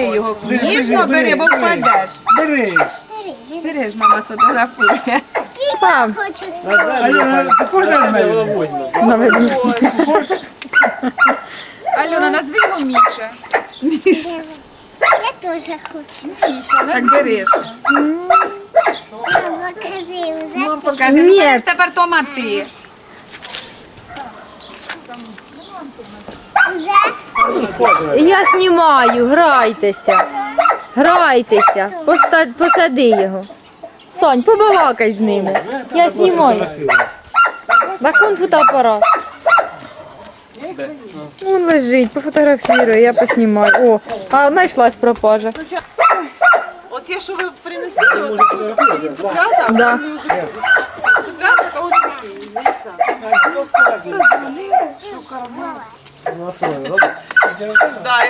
бери його ніжно, бери, бо впадеш. Бери. Ж, мама сфотографує. Пап, Хочу спробувати. Альона, ти мене? Альона, назви його Міша. Я теж хочу. Міша, так бери ж. Мама, покажи, покаже. Ні. Ні. Тепер Тома ти. Вже? Я знімаю, грайтеся. Грайтеся. Поста- посади його. Сонь, побалакай з ними. Я знімаю. Так он фотоапарат. Он лежить, пофотографірую, я поснімаю. О, а знайшлась пропажа. От те, що ви приносили, от такі цыплята, а Да. вони вже цыплята, то ось такі, з яйця. Да,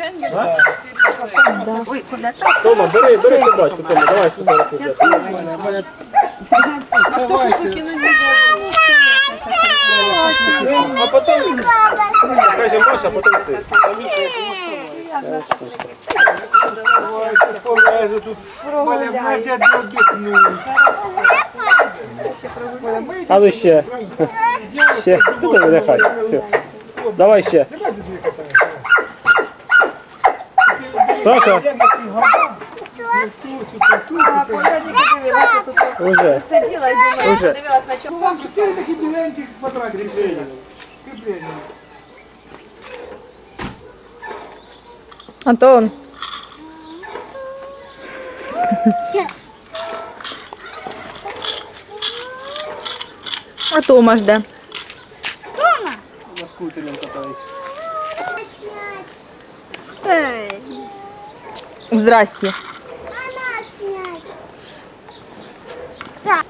Енгельс, це 4 Ой, куди так? Тома, бери, бери собачку, Тома, давай сфотографуй. А хто ж на ній? А потім, каже Маша, а потім ти. Тут. А ну ще. Ще. Ти. Все. Давай ще. Саша, уже. Уже. Там чотири такі біленькі квадратики. Кріплення. Антон. А Тома ж де? На скутером катаюсь. Здрасте. Мама, снять. Так.